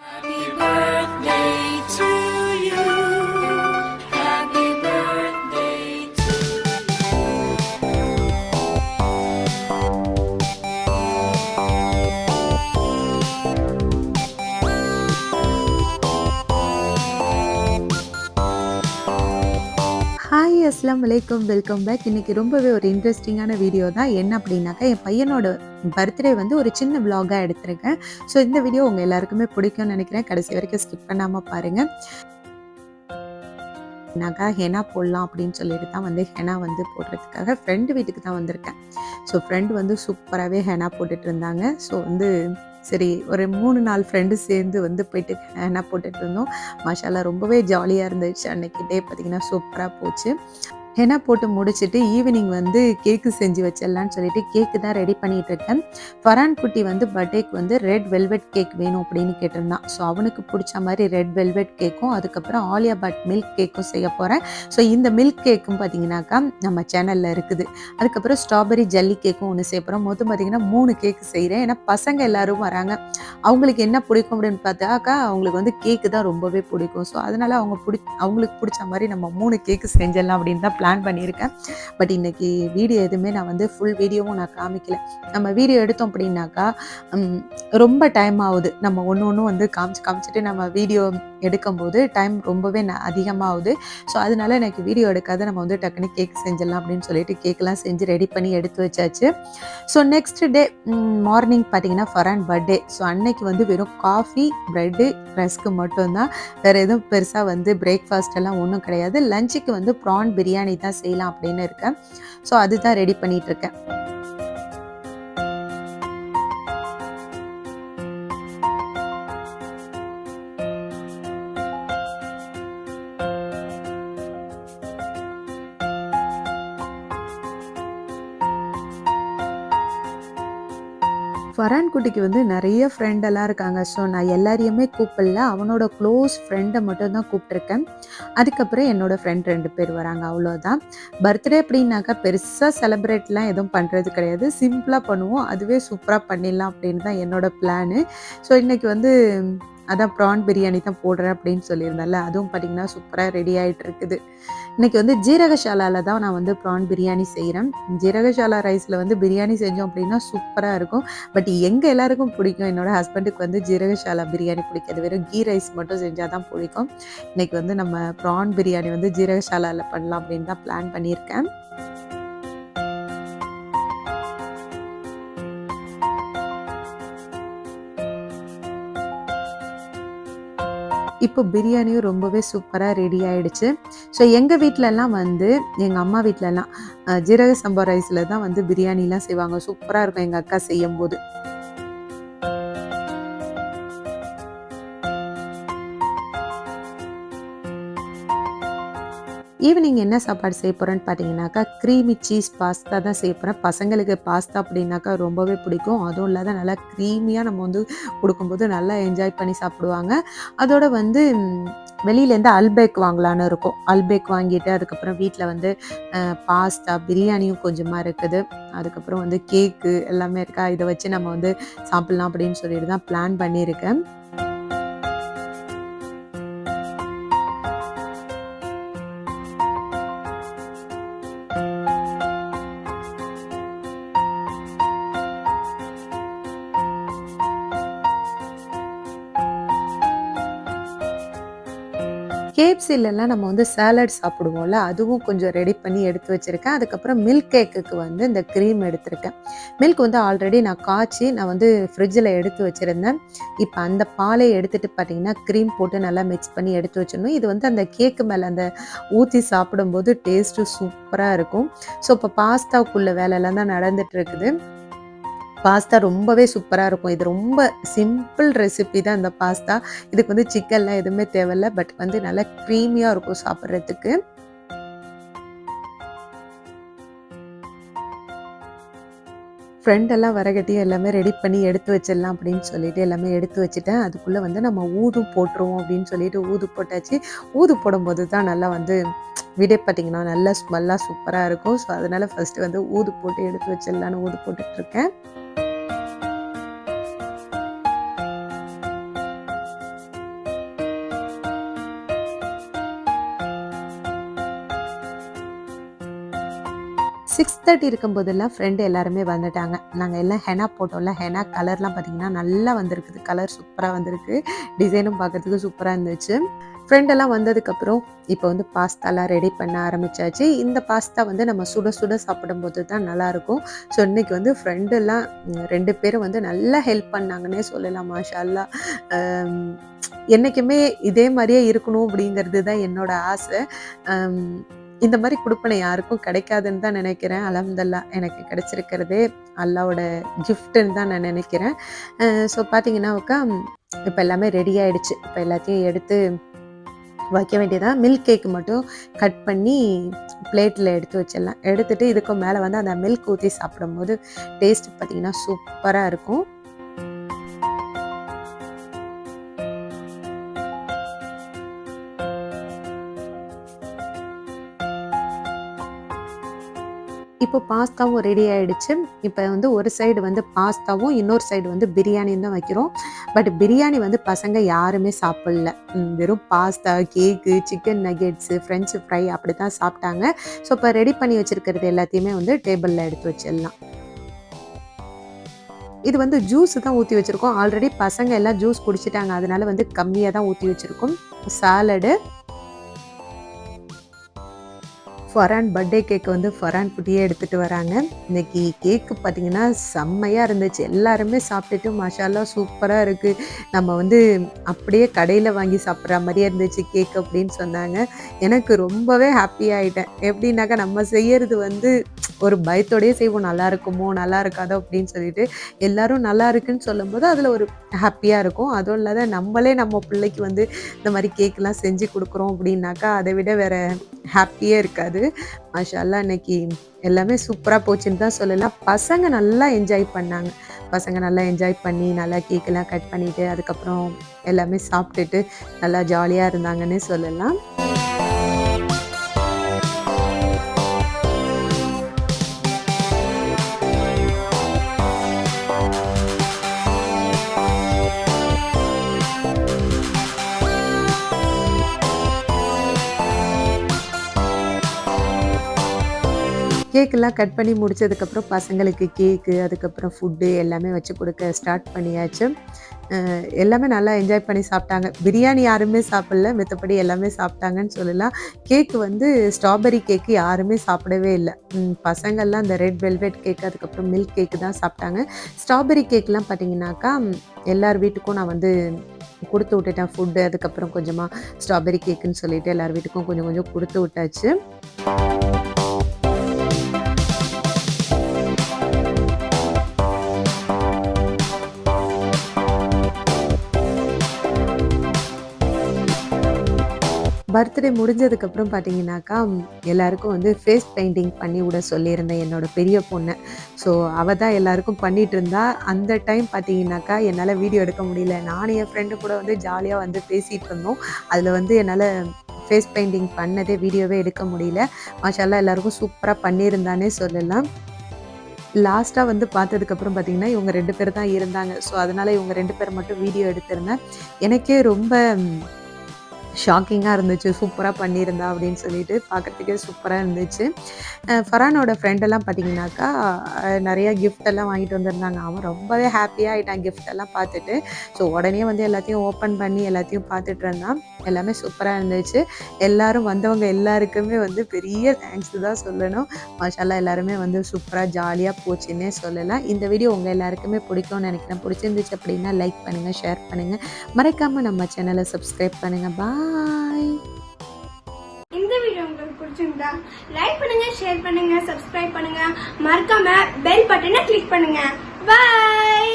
Bye. அஸ்லாம் வலைக்கம் welcome back. இன்னைக்கு ரொம்பவே ஒரு இன்ட்ரெஸ்டிங்கான வீடியோ தான். என்ன அப்படின்னாக்கா என் பையனோட பர்த்டே வந்து ஒரு சின்ன vlog-ஆ எடுத்திருக்கேன். ஸோ இந்த வீடியோ உங்கள் எல்லாருக்குமே பிடிக்கும்னு நினைக்கிறேன். கடைசி வரைக்கும் ஸ்கிப் பண்ணாமல் பாருங்கள் நாக்கா ஹெனா போடலாம் அப்படின்னு சொல்லிட்டு தான் வந்து ஹெனா வந்து போடுறதுக்காக ஃப்ரெண்டு வீட்டுக்கு தான் வந்திருக்கேன். ஸோ ஃப்ரெண்டு வந்து சூப்பராகவே ஹெனா போட்டுட்டு இருந்தாங்க. ஸோ வந்து சரி ஒரு மூணு நாலு ஃப்ரெண்டு சேர்ந்து வந்து போயிட்டு என்ன போட்டுட்டு இருந்தோம். மஷாலா ரொம்பவே ஜாலியாக இருந்துச்சு. அன்னைக்கு டே பார்த்தீங்கன்னா சூப்பராக போச்சு. ஹெனா போட்டு முடிச்சுட்டு ஈவினிங் வந்து கேக்கு செஞ்சு வச்சிடலான்னு சொல்லிட்டு கேக்கு தான் ரெடி பண்ணிட்டு இருக்கேன் ஃபரான் குட்டி வந்து பர்த்டேக்கு வந்து ரெட் வெல்வெட் கேக் வேணும் அப்படின்னு கேட்டிருந்தான் ஸோ அவனுக்கு பிடிச்ச மாதிரி ரெட் வெல்வெட் கேக்கும் அதுக்கப்புறம் ஆலியா பட் மில்க் கேக்கும் செய்ய போகிறேன் ஸோ இந்த மில்க் கேக்கும் பார்த்தீங்கன்னாக்கா நம்ம சேனலில் இருக்குது அதுக்கப்புறம் ஸ்ட்ராபெரி ஜல்லி கேக்கும் ஒன்று செய்ய போகிறோம் மொத்தம் பார்த்தீங்கன்னா மூணு கேக்கு செய்கிறேன் ஏன்னா பசங்க எல்லாரும் வராங்க அவங்களுக்கு என்ன பிடிக்கும் அப்படின்னு பார்த்தாக்கா அவங்களுக்கு வந்து கேக்கு தான் ரொம்பவே பிடிக்கும் ஸோ அதனால் அவங்க பிடி அவங்களுக்கு பிடிச்ச மாதிரி நம்ம மூணு கேக்கு செஞ்சிடலாம் அப்படின்னு தான் பிளான் பண்ணியிருக்கேன். பட் இன்னைக்கு வீடியோ எதுவுமே நான் வந்து ஃபுல் வீடியோவும் நான் காமிக்கல. நம்ம வீடியோ எடுத்தோம் அப்படின்னாக்கா ரொம்ப டைம் ஆகுது. நம்ம ஒன்று ஒன்று வந்து காமிச்சு காமிச்சிட்டு நம்ம வீடியோ எடுக்கும்போது டைம் ரொம்பவே ந- அதிகமாகுது. ஸோ அதனால எனக்கு வீடியோ எடுக்காத நம்ம வந்து டக்குன்னு கேக் செஞ்சிடலாம் அப்படின்னு சொல்லிட்டு கேக்கெலாம் செஞ்சு ரெடி பண்ணி எடுத்து வச்சாச்சு. ஸோ நெக்ஸ்ட் டே மார்னிங் பார்த்தீங்கன்னா ஃபரான் பர்த்டே ஸோ அன்னைக்கு வந்து வெறும் காஃபி ப்ரெட்டு ரஸ்க்கு மட்டும்தான். வேறு எதுவும் பெருசாக வந்து பிரேக்ஃபாஸ்ட் எல்லாம் ஒன்றும் கிடையாது. லஞ்சுக்கு வந்து ப்ரான் பிரியாணி தான் செய்யலாம் அப்படின்னு இருக்கேன். ஸோ அதுதான் ரெடி பண்ணிட்டு ஃபரான் குட்டிக்கு வந்து நிறைய ஃப்ரெண்டெல்லாம் இருக்காங்க. ஸோ நான் எல்லாரையுமே கூப்பிடல. அவனோட க்ளோஸ் ஃப்ரெண்டை மட்டும் தான் கூப்பிட்ருக்கேன் அதுக்கப்புறம் என்னோட ஃப்ரெண்ட் ரெண்டு பேர் வராங்க. அவ்வளோதான் பர்த்டே அப்படின்னாக்கா பெருசாக செலிப்ரேட்லாம் எதுவும் பண்ணுறது கிடையாது. சிம்பிளாக பண்ணுவோம். அதுவே சூப்பராக பண்ணிடலாம் அப்படின்னு தான் என்னோட பிளானு ஸோ இன்றைக்கி வந்து அதான் ப்ரான் பிரியாணி தான் போடுறேன் அப்படின்னு சொல்லியிருந்தேன்ல. அதுவும் பார்த்தீங்கன்னா சூப்பராக ரெடி ஆகிட்டு இருக்குது. இன்றைக்கி வந்து ஜீரகசாலாவில் தான் நான் வந்து ப்ரான் பிரியாணி செய்கிறேன் ஜீரகசாலா ரைஸில் வந்து பிரியாணி செஞ்சோம் அப்படின்னா சூப்பராக இருக்கும். பட் எங்கள் எல்லாருக்கும் பிடிக்கும் என்னோடய ஹஸ்பண்டுக்கு வந்து ஜீரகசாலா பிரியாணி பிடிக்காது. வெறும் கீ ரைஸ் மட்டும் செஞ்சால் தான் பிடிக்கும். இன்றைக்கி வந்து நம்ம ப்ரான் பிரியாணி வந்து ஜீரகசாலாவில் பண்ணலாம் அப்படின்னு தான் பிளான் பண்ணியிருக்கேன். இப்போ பிரியாணியும் ரொம்பவே சூப்பராக ரெடி ஆயிடுச்சு. ஸோ எங்கள் வீட்டிலலாம் வந்து எங்கள் அம்மா வீட்டிலலாம் ஜீரக சம்பா ரைஸில் தான் வந்து பிரியாணிலாம் செய்வாங்க. சூப்பராக இருக்கும் எங்கள் அக்கா செய்யும் போது ஈவினிங் என்ன சாப்பாடு செய்ய போகிறேன்னு பார்த்தீங்கன்னாக்கா க்ரீமி சீஸ் பாஸ்தா தான் செய்ய போகிறேன் பசங்களுக்கு பாஸ்தா அப்படின்னாக்கா ரொம்பவே பிடிக்கும். அதுவும் இல்லாத நல்லா க்ரீமியாக நம்ம வந்து கொடுக்கும்போது நல்லா என்ஜாய் பண்ணி சாப்பிடுவாங்க. அதோட வந்து வெளியிலேருந்து அல்பேக் வாங்கலான்னு இருக்கும். அல்பேக் வாங்கிட்டு அதுக்கப்புறம் வீட்டில் வந்து பாஸ்தா பிரியாணியும் கொஞ்சமாக இருக்குது. அதுக்கப்புறம் வந்து கேக்கு எல்லாமே இருக்கா? இதை வச்சு நம்ம வந்து சாப்பிட்லாம் அப்படின்னு சொல்லிட்டு தான் பிளான் பண்ணியிருக்கேன். கேப்சிலெல்லாம் நம்ம வந்து சேலட் சாப்பிடுவோம்ல அதுவும் கொஞ்சம் ரெடி பண்ணி எடுத்து வச்சுருக்கேன். அதுக்கப்புறம் மில்க் கேக்குக்கு வந்து இந்த க்ரீம் எடுத்திருக்கேன். மில்க் வந்து ஆல்ரெடி நான் காய்ச்சி நான் வந்து ஃப்ரிட்ஜில் எடுத்து வச்சுருந்தேன். இப்போ அந்த பாலை எடுத்துகிட்டு பார்த்தீங்கன்னா க்ரீம் போட்டு நல்லா மிக்ஸ் பண்ணி எடுத்து வச்சிடணும். இது வந்து அந்த கேக்கு மேலே அந்த ஊற்றி சாப்பிடும்போது டேஸ்ட்டு சூப்பராக இருக்கும். ஸோ இப்போ பாஸ்தாவுக்குள்ள வேலையெல்லாம் தான் நடந்துகிட்ருக்குது பாஸ்தா ரொம்பவே சூப்பராக இருக்கும். இது ரொம்ப சிம்பிள் ரெசிபி தான் இந்த பாஸ்தா. இதுக்கு வந்து சிக்கன்லாம் எதுவுமே தேவையில்ல. பட் வந்து நல்லா க்ரீமியாக இருக்கும் சாப்பிட்றதுக்கு. ஃப்ரெண்டெல்லாம் வரகட்டியும் எல்லாமே ரெடி பண்ணி எடுத்து வச்சிடலாம் அப்படின்னு சொல்லிட்டு எல்லாமே எடுத்து வச்சுட்டேன். அதுக்குள்ளே வந்து நம்ம ஊது போட்டுருவோம் அப்படின்னு சொல்லிட்டு ஊது போட்டாச்சு. ஊது போடும்போது தான் நல்லா வந்து விடை பார்த்தீங்கன்னா நல்லா ஸ்மெல்லாக சூப்பராக இருக்கும். ஸோ அதனால் ஃபஸ்ட்டு வந்து ஊது போட்டு எடுத்து வச்சிடலான்னு ஊது போட்டுட்ருக்கேன் சிக்ஸ் தேர்ட்டி இருக்கும்போதெல்லாம் ஃப்ரெண்டு எல்லாருமே வந்துட்டாங்க. நாங்கள் எல்லாம் ஹெனா போட்டோம்ல. ஹெனா கலர்லாம் பார்த்தீங்கன்னா நல்லா வந்திருக்குது. கலர் சூப்பராக வந்திருக்கு. டிசைனும் பார்க்கறதுக்கு சூப்பராக இருந்துச்சு. ஃப்ரெண்டெல்லாம் வந்ததுக்கப்புறம் இப்போ வந்து பாஸ்தாலாம் ரெடி பண்ண ஆரம்பிச்சாச்சு. இந்த பாஸ்தா வந்து நம்ம சுட சுட சாப்பிடும்போது தான் நல்லாயிருக்கும் ஸோ இன்றைக்கி வந்து ஃப்ரெண்டெல்லாம் ரெண்டு பேரும் வந்து நல்லா ஹெல்ப் பண்ணாங்கன்னே சொல்லலாம் மாஷால்லா. என்றைக்குமே என்னைக்குமே இதே மாதிரியே இருக்கணும் அப்படிங்கிறது தான் என்னோட ஆசை. இந்த மாதிரி கொடுப்பனை யாருக்கும் கிடைக்காதுன்னு தான் நினைக்கிறேன். அலமதுல்லா எனக்கு கிடைச்சிருக்கிறதே அல்லாவோட கிஃப்ட்டுன்னு தான் நான் நினைக்கிறேன். ஸோ பார்த்தீங்கன்னாக்கா இப்போ எல்லாமே ரெடி ஆகிடுச்சு இப்போ எல்லாத்தையும் எடுத்து வைக்க வேண்டியதாக மில்க் கேக் மட்டும் கட் பண்ணி பிளேட்டில் எடுத்து வச்சிடலாம். எடுத்துட்டு இதுக்கு மேலே வந்து அந்த மில்க் ஊற்றி சாப்பிடும்போது டேஸ்ட் பார்த்தீங்கன்னா சூப்பராக இருக்கும். இப்போ பாஸ்தாவும் ரெடி ஆகிடுச்சு இப்போ வந்து ஒரு சைடு வந்து பாஸ்தாவும் இன்னொரு சைடு வந்து பிரியாணியும் தான் வைக்கிறோம். பட் பிரியாணி வந்து பசங்க யாருமே சாப்பிடல. வெறும் pasta cake chicken nuggets french fry அப்படி தான் சாப்பிட்டாங்க. ஸோ இப்போ ரெடி பண்ணி வச்சிருக்கிறது எல்லாத்தையுமே வந்து டேபிளில் எடுத்து வச்சிடலாம். இது வந்து ஜூஸ் தான் ஊற்றி வச்சுருக்கோம். ஆல்ரெடி பசங்க எல்லாம் ஜூஸ் குடிச்சிட்டாங்க. அதனால வந்து கம்மியாக தான் ஊற்றி வச்சுருக்கோம். சாலடு ஃபரான் பர்த்டே கேக் வந்து ஃபரான் குட்டியே எடுத்துகிட்டு வராங்க. இன்றைக்கி கேக்கு பார்த்திங்கன்னா செம்மையாக இருந்துச்சு. எல்லாருமே சாப்பிட்டுட்டு மசாலா சூப்பராக இருக்குது நம்ம வந்து அப்படியே கடையில் வாங்கி சாப்பிட்ற மாதிரியே இருந்துச்சு கேக் அப்படின்னு சொன்னாங்க. எனக்கு ரொம்பவே ஹாப்பி ஆகிட்டேன் எப்படின்னாக்கா நம்ம செய்யறது வந்து ஒரு பயத்தோடயே செய்வோம். நல்லா இருக்குமோ நல்லா இருக்காதோ அப்படின்னு சொல்லிட்டு எல்லாரும் நல்லா இருக்குன்னு சொல்லும்போது அதில் ஒரு ஹாப்பியாக இருக்கும். அதுவும் இல்லாத நம்மளே நம்ம பிள்ளைக்கு வந்து இந்த மாதிரி கேக்கெலாம் செஞ்சு கொடுக்குறோம் அப்படின்னாக்கா அதை விட வேற ஹாப்பியே இருக்காது. மாஷால்லா இன்னைக்கு எல்லாமே சூப்பராக போச்சுன்னு தான் சொல்லலாம். பசங்க நல்லா என்ஜாய் பண்ணாங்க. பசங்க நல்லா என்ஜாய் பண்ணி நல்லா கேக்கெல்லாம் கட் பண்ணிட்டு அதுக்கப்புறம் எல்லாமே சாப்பிட்டுட்டு நல்லா ஜாலியாக இருந்தாங்கன்னே சொல்லலாம். கேக்கெல்லாம் கட் பண்ணி முடித்ததுக்கப்புறம் பசங்களுக்கு கேக்கு அதுக்கப்புறம் ஃபுட்டு எல்லாமே வச்சு கொடுக்க ஸ்டார்ட் பண்ணியாச்சு. எல்லாமே நல்லா என்ஜாய் பண்ணி சாப்பிட்டாங்க. பிரியாணி யாருமே சாப்பிடல. மித்தபடி எல்லாமே சாப்பிட்டாங்கன்னு சொல்லலாம். கேக்கு வந்து ஸ்ட்ராபெரி கேக்கு யாருமே சாப்பிடவே இல்லை. பசங்கள்லாம் அந்த ரெட் வெல்வெட் கேக் அதுக்கப்புறம் மில்க் கேக்கு தான் சாப்பிட்டாங்க. ஸ்ட்ராபெரி கேக்லாம் பார்த்தீங்கன்னாக்கா எல்லார் வீட்டுக்கும் நான் வந்து கொடுத்து விட்டுட்டேன் ஃபுட்டு அதுக்கப்புறம் கொஞ்சமாக ஸ்ட்ராபெரி கேக்குன்னு சொல்லிட்டு எல்லார் வீட்டுக்கும் கொஞ்சம் கொஞ்சம் கொடுத்து விட்டாச்சு. பர்த்டே முடிஞ்சதுக்கப்புறம் பார்த்தீங்கன்னாக்கா எல்லாருக்கும் வந்து ஃபேஸ் பெயிண்டிங் பண்ணி விட சொல்லியிருந்தேன் என்னோட பெரிய பொண்ணை. ஸோ அவள் தான் எல்லாருக்கும் பண்ணிகிட்டு இருந்தா. அந்த டைம் பார்த்தீங்கன்னாக்கா என்னால் வீடியோ எடுக்க முடியல. நானும் என் ஃப்ரெண்டு கூட வந்து ஜாலியாக வந்து பேசிகிட்டு இருந்தோம். அதில் வந்து என்னால் ஃபேஸ் பெயிண்டிங் பண்ணதே வீடியோவே எடுக்க முடியல. மாஷால்லா எல்லாருக்கும் சூப்பராக பண்ணியிருந்தானே சொல்லலாம். லாஸ்ட்டாக வந்து பார்த்ததுக்கப்புறம் பார்த்தீங்கன்னா இவங்க ரெண்டு பேர் தான் இருந்தாங்க. ஸோ அதனால் இவங்க ரெண்டு பேர் மட்டும் வீடியோ எடுத்திருந்தேன். எனக்கே ரொம்ப ஷாக்கிங்காக இருந்துச்சு சூப்பராக பண்ணியிருந்தா அப்படின்னு சொல்லிட்டு பார்க்குறதுக்கே சூப்பராக இருந்துச்சு. ஃபரானோட ஃப்ரெண்டெல்லாம் பார்த்தீங்கன்னாக்கா நிறைய gift எல்லாம் வாங்கிட்டு வந்திருந்தாங்க. அவன் ரொம்பவே ஹாப்பியாக ஆகிட்டான் கிஃப்ட் எல்லாம் பார்த்துட்டு ஸோ உடனே வந்து எல்லாத்தையும் ஓப்பன் பண்ணி எல்லாத்தையும் பார்த்துட்டு இருந்தான். எல்லாமே சூப்பராக இருந்துச்சு. எல்லாரும் வந்தவங்க எல்லாருக்குமே வந்து பெரிய தேங்க்ஸ் தான் சொல்லணும். மாஷால்லா எல்லாருமே வந்து சூப்பராக ஜாலியாக போச்சுன்னே சொல்லலாம். இந்த வீடியோ உங்கள் எல்லாருக்குமே பிடிக்கும்னு நினைக்கிறேன். பிடிச்சிருந்துச்சு அப்படின்னா லைக் பண்ணுங்கள் ஷேர் பண்ணுங்கள் மறக்காமல் நம்ம சேனலை சப்ஸ்கிரைப் பண்ணுங்கள் பாய் இந்த வீடியோ உங்களுக்கு பிடிச்சிருந்தா லைக் பண்ணுங்க ஷேர் பண்ணுங்க சப்ஸ்கிரைப் பண்ணுங்க. மறக்காம பெல் பட்டனை கிளிக் பண்ணுங்க. பாய்